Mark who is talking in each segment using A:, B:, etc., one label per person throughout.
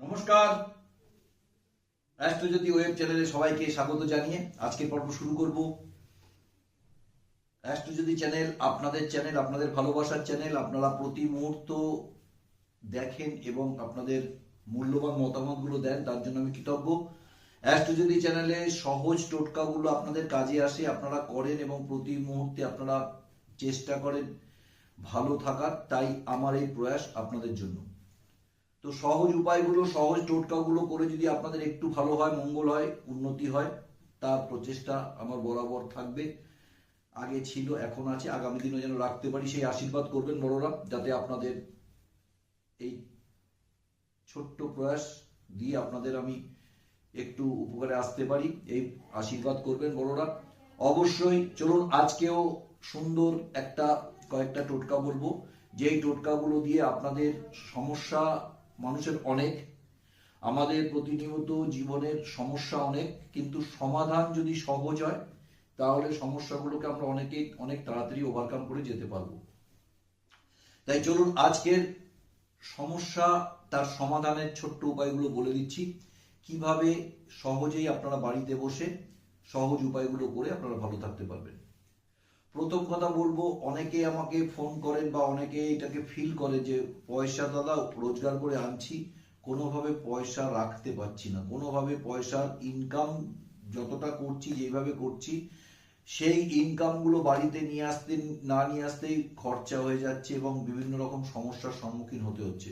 A: নমস্কার। অ্যাস্ট্রোজ্যোতি ওয়েব চ্যানেলে সবাইকে স্বাগত জানিয়ে আজকের পর্ব শুরু করব। অ্যাস্ট্রোজ্যোতি চ্যানেল, আপনাদের চ্যানেল, আপনাদের ভালোবাসার চ্যানেল, আপনারা প্রতি মুহূর্ত দেখেন এবং আপনাদের মূল্যবান মতামতগুলো দেন, তার জন্য আমি কৃতজ্ঞ। অ্যাস্ট্রোজ্যোতি চ্যানেলে সহজ টোটকাগুলো আপনাদের কাজে আসে, আপনারা করেন এবং প্রতি মুহূর্তে আপনারা চেষ্টা করেন ভালো থাকার, তাই আমার এই প্রয়াস আপনাদের জন্য। তো সহজ উপায়গুলো, সহজ টোটকাগুলো করে যদি আপনাদের একটু ভালো হয়, মঙ্গল হয়, উন্নতি হয়, তার প্রচেষ্টা আমার বরাবর থাকবে। আগে ছিল, এখন আছে, আগামী দিনও যেন রাখতে পারি, সেই আশীর্বাদ করবেন বড়রা যাতে আপনাদের এই ছোট্ট প্রয়াস দিয়ে আপনাদের আমি একটু উপকারে আসতে পারি, এই আশীর্বাদ করবেন বড়রা অবশ্যই চলুন, আজকেও সুন্দর একটা কয়েকটা টোটকা বলব। যেই টোটকাগুলো দিয়ে আপনাদের সমস্যা মানুষের অনেক, আমাদের প্রতিনিয়ত জীবনের সমস্যা অনেক, কিন্তু সমাধান যদি সহজ হয়, তাহলে সমস্যাগুলোকে আমরা অনেকেই অনেক তাড়াতাড়ি ওভারকাম করে যেতে পারব। তাই চলুন আজকের সমস্যা তার সমাধানের ছোট্ট উপায়গুলো বলে দিচ্ছি। কীভাবে সহজেই আপনারা বাড়িতে বসে সহজ উপায়গুলো করে আপনারা ভালো থাকতে পারবেন। প্রথম কথা বলব, অনেকে আমাকে ফোন করেন বা অনেকে এটাকে ফিল করে যে, পয়সা দাদা, রোজগার করে আনছি, কোনোভাবে পয়সা রাখতে পারছি না। কোনোভাবে পয়সার ইনকাম যতটা করছি, যেভাবে করছি, সেই ইনকামগুলো বাড়িতে নিয়ে আসতে, না নিয়ে আসতেই খরচা হয়ে যাচ্ছে এবং বিভিন্ন রকম সমস্যার সম্মুখীন হতে হচ্ছে।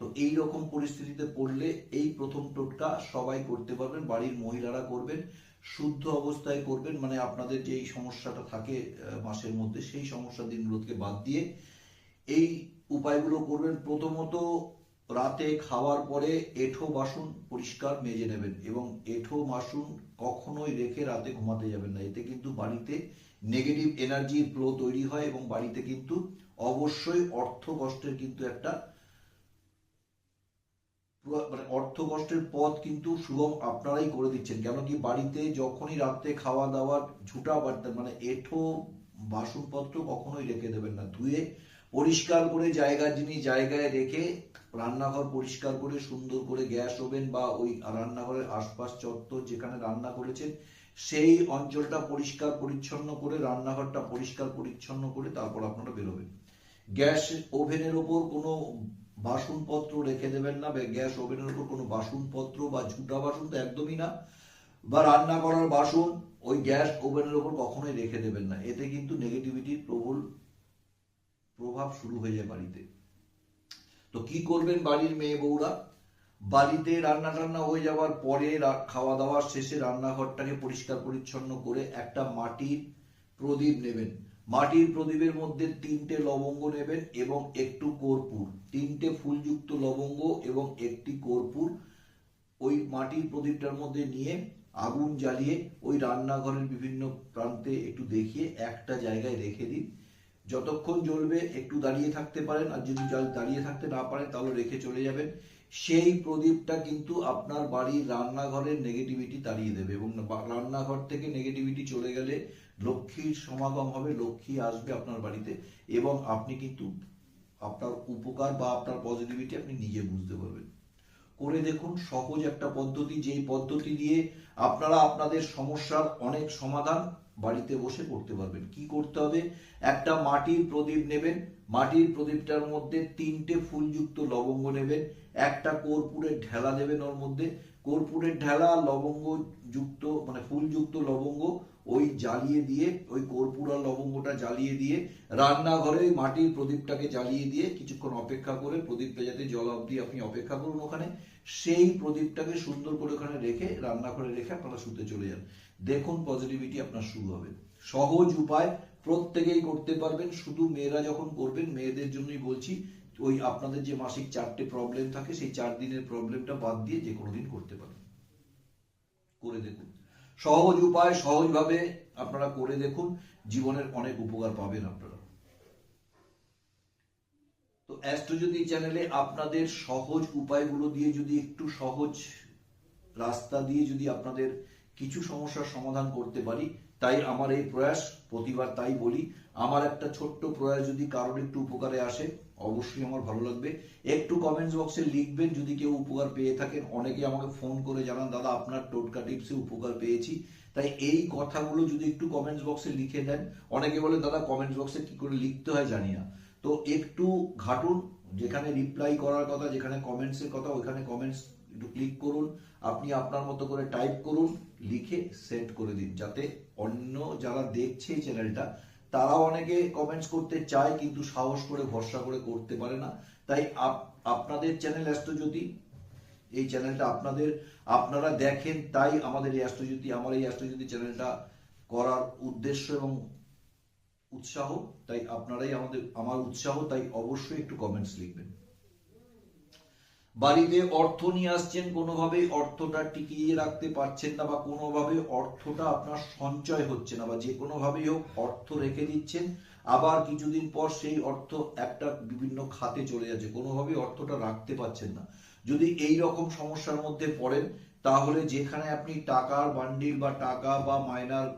A: তো এই রকম পরিস্থিতিতে পড়লে এই প্রথম টোটকা সবাই করতে পারবেন, বাড়ির মহিলারা করবেন। শুদ্ধ অবস্থায় করবেন মানে আপনাদের যে এই সমস্যাটা থাকে মাসের মধ্যে, সেই সমস্যা দিনগুলোকে বাদ দিয়ে এই উপায়গুলো করবেন। প্রথমত রাতে খাওয়ার পরে এঁঠো বাসন পরিষ্কার মেজে নেবেন এবং এঁঠো বাসন কখনোই রেখে রাতে ঘুমাতে যাবেন না। এতে কিন্তু বাড়িতে নেগেটিভ এনার্জির ফ্লো তৈরি হয় এবং বাড়িতে কিন্তু অবশ্যই অর্থ কষ্টের কিন্তু একটা মানে অর্থ কষ্টের পথ কিন্তু সুগম আপনারাই করে দিচ্ছেন। কেন কি বাড়িতে যখনই রাত্রে খাওয়া দাওয়ার ঝুটা বাড়তে মানে এঠো বাসনপত্র কখনোই রেখে দেবেন না। ধুয়ে পরিষ্কার করে জায়গার জিনিস জায়গায় রেখে রান্নাঘর পরিষ্কার করে সুন্দর করে গ্যাস ওভেন বা ওই রান্নাঘরের আশপাশ চত্বর যেখানে রান্না করেছেন, সেই অঞ্চলটা পরিষ্কার পরিচ্ছন্ন করে, রান্নাঘরটা পরিষ্কার পরিচ্ছন্ন করে তারপর আপনারা বেরোবেন। গ্যাস ওভেনের ওপর কোনো বাসনপত্র রেখে দেবেন না গ্যাস ওভেনের উপর কোনো বাসনপত্র বা ঝুটা বাসন তো একদমই না। বা রান্না করার বাসন ওই গ্যাস ওভেনের উপর কখনোই রেখে দেবেন না। এতে কিন্তু নেগেটিভিটির প্রবল প্রভাব শুরু হয়ে যায় বাড়িতে। তো কি করবেন বাড়ির মেয়ে বউরা? বাড়িতে রান্না টান্না হয়ে যাওয়ার পরে খাওয়া দাওয়ার শেষে রান্নাঘরটাকে পরিষ্কার পরিচ্ছন্ন করে একটা মাটির প্রদীপ নেবেন। মাটির প্রদীপের মধ্যে তিনটে লবঙ্গ নেবেন এবং একটু কর্পূর, তিনটে ফুলযুক্ত লবঙ্গ এবং একটি কর্পূর ওই মাটির প্রদীপটার মধ্যে নিয়ে আগুন জ্বালিয়ে ওই রান্নাঘরের বিভিন্ন প্রান্তে একটু দেখিয়ে একটা জায়গায় রেখে দিন। যতক্ষণ জ্বলবে একটু দাঁড়িয়ে থাকতে পারেন আর যদি দাঁড়িয়ে থাকতে না পারেন তাহলে রেখে চলে যাবেন। সেই প্রদীপটা কিন্তু আপনার বাড়ির রান্নাঘরের নেগেটিভিটি তাড়িয়ে দেবে এবং রান্নাঘর থেকে নেগেটিভিটি চলে গেলে লক্ষ্মীর সমাগম হবে, লক্ষ্মী আসবে আপনার বাড়িতে এবং আপনি কিন্তু আপনার উপকার বা আপনার পজিটিভিটি আপনি নিজে বুঝতে পারবেন। করে দেখুন, সহজ একটা পদ্ধতি, যেই পদ্ধতি দিয়ে আপনারা আপনাদের সমস্যার অনেক সমাধান বাড়িতে বসে করতে পারবেন। কি করতে হবে? একটা মাটির প্রদীপ নেবেন, মাটির প্রদীপটার মধ্যে তিনটে ফুলযুক্ত লবঙ্গ নেবেন, একটা কর্পূরের ঢেলা দেবেন ওর মধ্যে। কর্পূরের ঢেলা লবঙ্গ যুক্ত মানে ফুলযুক্ত লবঙ্গ ওই জ্বালিয়ে দিয়ে, ওই কর্পূর লবঙ্গটা জ্বালিয়ে দিয়ে, রান্নাঘরে ওই মাটির প্রদীপটাকে জ্বালিয়ে দিয়ে কিছুক্ষণ অপেক্ষা করে প্রদীপটা যাতে জল অবধি আপনি অপেক্ষা করুন ওখানে। সেই প্রদীপটাকে সুন্দর করে ওখানে রেখে, রান্নাঘরে রেখে আপনারা শুতে চলে যান। দেখুন পজিটিভিটি আপনার শুরু হবে। সহজ উপায়, প্রত্যেকেই করতে পারবেন। শুধু মেয়েরা যখন করবেন, মেয়েদের জন্যই বলছি, ওই আপনাদের যে মাসিক চারটে প্রবলেম থাকে, সেই চার দিনের প্রবলেমটা বাদ দিয়ে যে কোনো দিন করতে পারেন। করে দেখুন। সহজ উপায়, সহজভাবে আপনারা করে দেখুন, জীবনের অনেক উপকার পাবেন আপনারা। তো অ্যাস্ট্রোজ্যোতি চ্যানেলে আপনাদের সহজ উপায়গুলো দিয়ে যদি একটু সহজ রাস্তা দিয়ে যদি আপনাদের কিছু সমস্যার সমাধান করতে পারি, তাই আমার এই প্রয়াস, প্রতিবার তাই বলি আমার একটা ছোট্ট প্রয়াস যদি কারোর একটু উপকারে আসে, অবশ্যই আমার ভালো লাগবে। একটু কমেন্টস বক্সে লিখবেন, যদি কেউ উপকার পেয়ে থাকেন। অনেকে আমাকে ফোন করে জানান, দাদা, আপনার টোটকা টিপসে উপকার পেয়েছি। তাই এই কথাগুলো যদি একটু কমেন্টস বক্সে লিখে দেন, অনেকে বলে, দাদা কমেন্টস বক্সে কি করে লিখতে হয় জানি না। তো একটু ঘাটুন, যেখানে রিপ্লাই করার কথা, যেখানে কমেন্টসের কথা, ওইখানে কমেন্টস একটু ক্লিক করুন। আপনি আপনার মতো করে টাইপ করুন, লিখে সেন্ড করে দিন, যাতে অন্য যারা দেখছে চ্যানেলটা তারাও অনেকে কমেন্টস করতে চায়, কিন্তু সাহস করে, ভরসা করে করতে পারে না। তাই আপ- আপনাদের চ্যানেল অ্যাস্ট্রোজ্যোতি এই চ্যানেলটা আপনাদের, আপনারা দেখেন তাই আমাদের এই অ্যাস্ট্রোজ্যোতি আমার এই অ্যাস্ট্রোজ্যোতি চ্যানেলটা করার উদ্দেশ্য এবং উৎসাহ। তাই আপনারাই আমাদের, আমার উৎসাহ, তাই অবশ্যই একটু কমেন্টস লিখবেন। বাড়িতে অর্থ নিয়ে আসছেন, কোনোভাবেই অর্থটা টিকিয়ে রাখতে পারছেন না বা কোনোভাবে অর্থটা আপনার সঞ্চয় হচ্ছে না বা যে কোনোভাবেই হোক অর্থ রেখে দিচ্ছেন, আবার কিছুদিন পর সেই অর্থ একটা বিভিন্ন খাতে চলে যাচ্ছে, কোনোভাবেই অর্থটা রাখতে পারছেন না। যদি এই রকম সমস্যার মধ্যে পড়েন, তাহলে যেখানে আপনি টাকার বান্ডিল বা টাকা বা মাইনার,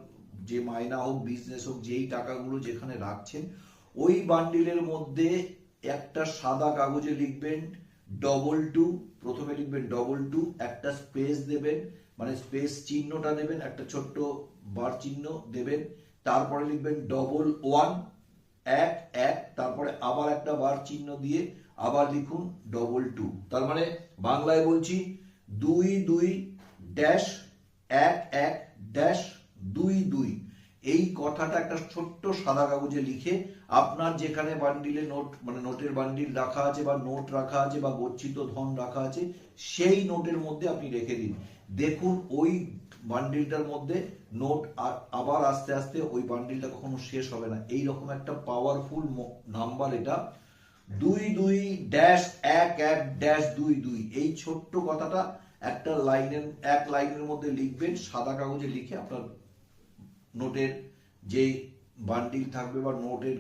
A: যে মাইনা হোক, বিজনেস হোক, যেই টাকাগুলো যেখানে রাখছেন, ওই বান্ডিলের মধ্যে একটা সাদা কাগজে লিখবেন ডবল টু প্রথমে লিখবেন ডবল টু একটা স্পেস দেবেন মানে স্পেস চিহ্নটা দেবেন, একটা ছোট্ট বার চিহ্ন দেবেন, তারপরে লিখবেন ডবল ওয়ান এক এক, তারপরে আবার একটা বার চিহ্ন দিয়ে আবার লিখুন ডবল টু তার মানে বাংলায় বলছি দুই দুই ড্যাশ এক এক ড্যাশ দুই দুই। এই কথাটা একটা ছোট্ট সাদা কাগজে লিখে আপনার যেখানে বান্ডিলে নোট মানে নোটের বান্ডিল রাখা আছে বা নোট রাখা আছে বা গচ্ছিত ধন রাখা আছে, সেই নোটের মধ্যে আপনি রেখে দিন। দেখুন, ওই বান্ডিলটার মধ্যে নোট আবার আস্তে আস্তে ওই বান্ডিলটা কখনো শেষ হবে না। এই রকম একটা পাওয়ারফুল নাম্বার এটা। দুই দুই ড্যাশ এক এক ড্যাশ দুই দুই। এই ছোট্ট কথাটা একটা লাইনের, এক লাইনের মধ্যে লিখবেন, সাদা কাগজে লিখে আপনার নোটের যে বান্ডিল থাকবে বা নোটের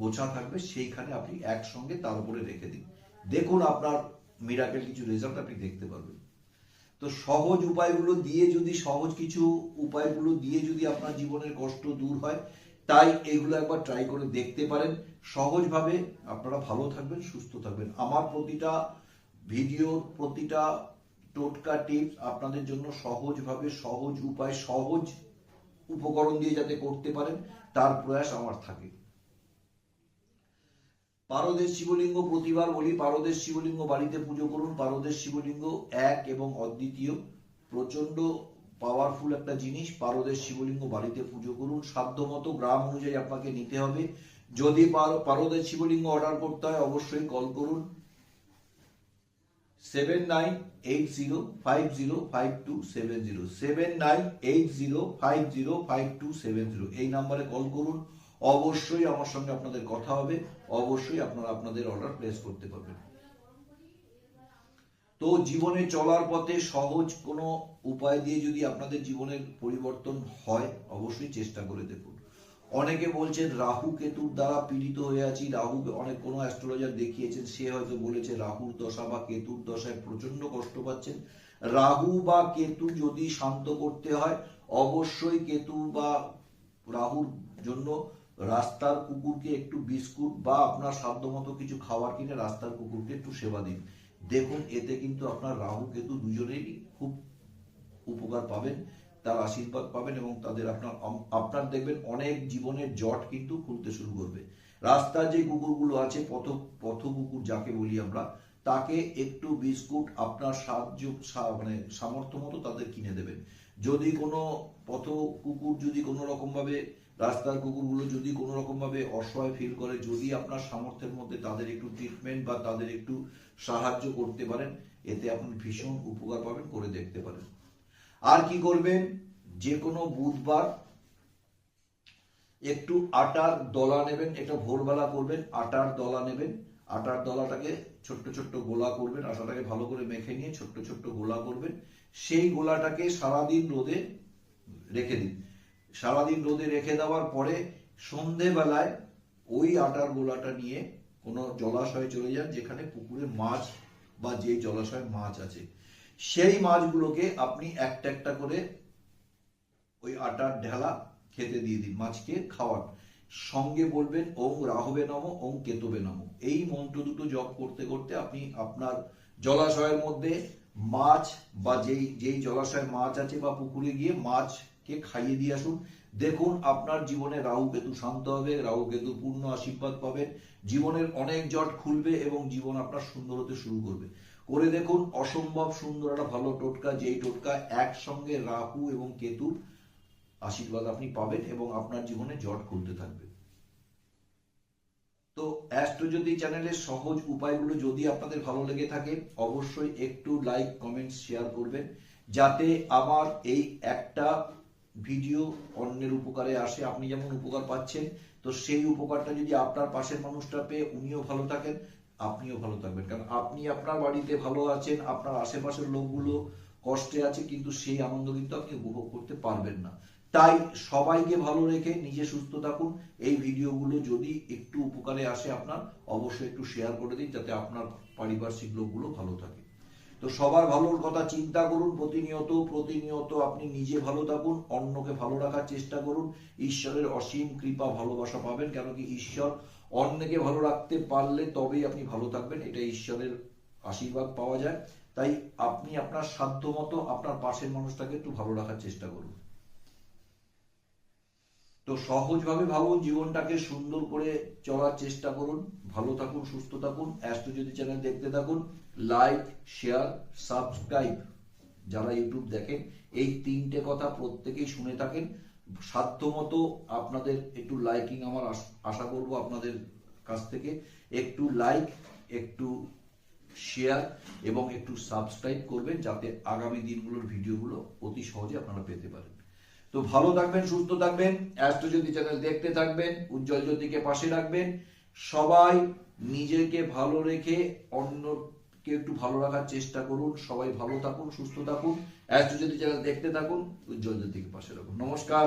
A: গোছা থাকবে, সেইখানে আপনি একসঙ্গে তার উপরে রেখে দিন। দেখুন আপনার মিরাকেল কিছু রেজাল্ট আপনি দেখতে পারবেন। তো সহজ উপায়গুলো দিয়ে যদি, সহজ কিছু উপায়গুলো দিয়ে যদি আপনার জীবনের কষ্ট দূর হয়, তাই এগুলো একবার ট্রাই করে দেখতে পারেন। সহজভাবে আপনারা ভালো থাকবেন, সুস্থ থাকবেন। আমার প্রতিটা ভিডিও প্রতিটা টোটকা টিপস আপনাদের জন্য সহজভাবে, সহজ উপায়, সহজ উপকরণ দিয়ে যাতে করতে পারেন, তার প্রয়াস আমার থাকে। পারদের শিবলিঙ্গ প্রতিবার বলি পারদের শিবলিঙ্গ বাড়িতে পুজো করুন। পারদের শিবলিঙ্গ এক এবং অদ্বিতীয়। প্রচণ্ড পাওয়ারফুল একটা জিনিস পারদের শিবলিঙ্গ বাড়িতে পুজো করুন। সাধ্যমতো গ্রাম অনুযায়ী আপনাকে নিতে হবে। যদি পার- পারদের শিবলিঙ্গ অর্ডার করতে হয়, অবশ্যই কল করুন। Seven nine eight zero five zero five two seven zero seven nine eight zero five zero five two seven zero এই নাম্বারে কল করুন। অবশ্যই আমার সঙ্গে আপনাদের কথা হবে। অবশ্যই আপনারা আপনাদের অর্ডার প্লেস করতে পারবেন। তো জীবনে চলার পথে সহজ কোনো উপায় দিয়ে যদি আপনাদের জীবনের পরিবর্তন হয়, অবশ্যই চেষ্টা করে দেখুন। অনেকে বলছেন রাহু কেতুর দ্বারা পীড়িত হয়ে আছি রাহু অনেক কোনো অ্যাস্ট্রোলজার দেখিয়েছেন, সে হয়তো বলেছে রাহুর দশা বা কেতুর দশায় প্রচণ্ড কষ্ট পাচ্ছেন। রাহু বা কেতু যদি শান্ত করতে হয়, অবশ্যই কেতু বা রাহুর জন্য রাস্তার কুকুরকে একটু বিস্কুট বা আপনার সাধ্যমতো কিছু খাবার কিনে রাস্তার কুকুরকে একটু সেবা দিন। দেখুন, এতে কিন্তু আপনার রাহু, কেতু দুজনেরই খুব উপকার পাবেন। তার আশীর্বাদ পাবেন এবং তাদের আপনার আপনার দেখবেন, অনেক জীবনের জট কিন্তু খুলতে শুরু করবে। রাস্তার যে কুকুরগুলো আছে, পথ পথ কুকুর যাকে বলি আমরা, তাকে একটু বিস্কুট আপনার সাহায্য মানে সামর্থ্য মতো তাদের কিনে দেবেন। যদি কোনো পথ কুকুর যদি কোনো রকম ভাবে রাস্তার কুকুরগুলো যদি কোনো রকম ভাবে অসহায় ফিল করে, যদি আপনার সামর্থ্যের মধ্যে তাদের একটু ট্রিটমেন্ট বা তাদের একটু সাহায্য করতে পারেন, এতে আপনি ভীষণ উপকার পাবেন করে দেখতে পারেন। আর কি করবেন? যে কোনো বুধবার একটু আটার দলা নেবেন এটা ভোরবেলা করবেন, আটার দলা নেবেন। আটার দলাটাকে ছোট্ট ছোট্ট গোলা করবেন, আটাটাকে ভালো করে মেখে নিয়ে ছোট্ট ছোট্ট গোলা করবেন। সেই গোলাটাকে সারাদিন রোদে রেখে দিন। সারাদিন রোদে রেখে দেওয়ার পরে সন্ধেবেলায় ওই আটার গোলাটা নিয়ে কোনো জলাশয়ে চলে যান, যেখানে পুকুরে মাছ বা যে জলাশয়ে মাছ আছে। সেই মাছগুলোকে আপনি একটা একটা করে ওই আটার ঢেলা খেতে দিয়ে দিন, মাছকে খাওয়ান। সঙ্গে বলবেন ওং রাহবে নম ওং কেতবে নম। এই মন্ত্র দুটো জপ করতে করতে আপনি আপনার জলাশয়ের মধ্যে মাছ বা যেই যেই জলাশয়ে মাছ আছে বা পুকুরে গিয়ে মাছকে খাইয়ে দিয়ে আসুন। দেখুন, আপনার জীবনে রাহু কেতু শান্ত হবে, রাহু কেতু পূর্ণ আশীর্বাদ পাবেন। জীবনের অনেক জট খুলবে এবং জীবন আপনার সুন্দর হতে শুরু করবে। করে দেখুন, অসম্ভব সুন্দর একটা ভালো টোটকা, যেই টোটকা একসঙ্গে রাহু এবং কেতুর আশীর্বাদ আপনি পাবেন এবং আপনার জীবনে জট খুলতে থাকবে। তো অ্যাস্ট্রোজ্যোতি চ্যানেলের সহজ উপায়গুলো যদি আপনাদের ভালো লেগে থাকে, অবশ্যই একটু লাইক, কমেন্ট, শেয়ার করবেন, যাতে আমার এই একটা ভিডিও অন্যের উপকারে আসে। আপনি যেমন উপকার পাচ্ছেন, তো সেই উপকারটা যদি আপনার পাশের মানুষটা পেয়ে উনিও ভালো থাকেন আপনিও ভালো থাকবেন। কারণ আপনি আপনার বাড়িতে ভালো আছেন, আপনার আশেপাশের লোকগুলো কষ্টে আছে, কিন্তু সেই আনন্দ কিন্তু আপনি উপভোগ করতে পারবেন না। তাই সবাইকে ভালো রেখে নিজে সুস্থ থাকুন। এই ভিডিওগুলো যদি একটু উপকারে আসে আপনার, অবশ্যই একটু শেয়ার করে দিন, যাতে আপনার পারিপার্শ্বিক লোকগুলো ভালো থাকে। তো সবার ভালোর কথা চিন্তা করুন, প্রতিনিয়ত প্রতিনিয়ত আপনি নিজে ভালো থাকুন, অন্যকে ভালো রাখার চেষ্টা করুন। ঈশ্বরের অসীম কৃপা, ভালোবাসা পাবেন কেন কি ঈশ্বর অন্যকে ভালো রাখতে পারলে তবেই আপনি ভালো থাকবেন এটা ঈশ্বরের আশীর্বাদ পাওয়া যায়। তাই আপনি আপনার সাধ্য মতো আপনার পাশের মানুষটাকে একটু ভালো রাখার চেষ্টা করুন। তো সহজভাবে ভাবুন, জীবনটাকে সুন্দর করে চলার চেষ্টা করুন, ভালো থাকুন, সুস্থ থাকুন, অ্যাস্ট্রো যদি চ্যানেল দেখতে থাকুন, লাইক, শেয়ার, সাবস্ক্রাইব, যারা ইউটিউব দেখেন, এই তিনটে কথা প্রত্যেকেই শুনে থাকেন। সাধ্যমতো আপনাদের একটু লাইকিং আমার আশ- করব আপনাদের কাছ থেকে। একটু লাইক একটু শেয়ার এবং একটু সাবস্ক্রাইব করবেন যাতে আগামী দিনগুলোর ভিডিওগুলো অতি সহজে আপনারা পেতে পারেন। তো ভালো থাকবেন, সুস্থ থাকবেন অ্যাস্ট্রো জ্যোতি চ্যানেল দেখতে থাকবেন, উজ্জ্বল জ্যোতিকে পাশে রাখবেন। সবাই নিজেকে ভালো রেখে অন্যকে একটু ভালো রাখার চেষ্টা করুন। সবাই ভালো থাকুন, সুস্থ থাকুন। অ্যাস্ট্রো জ্যোতি চ্যানেল দেখতে থাকুন উজ্জ্বল জ্যোতিকে পাশে রাখুন নমস্কার।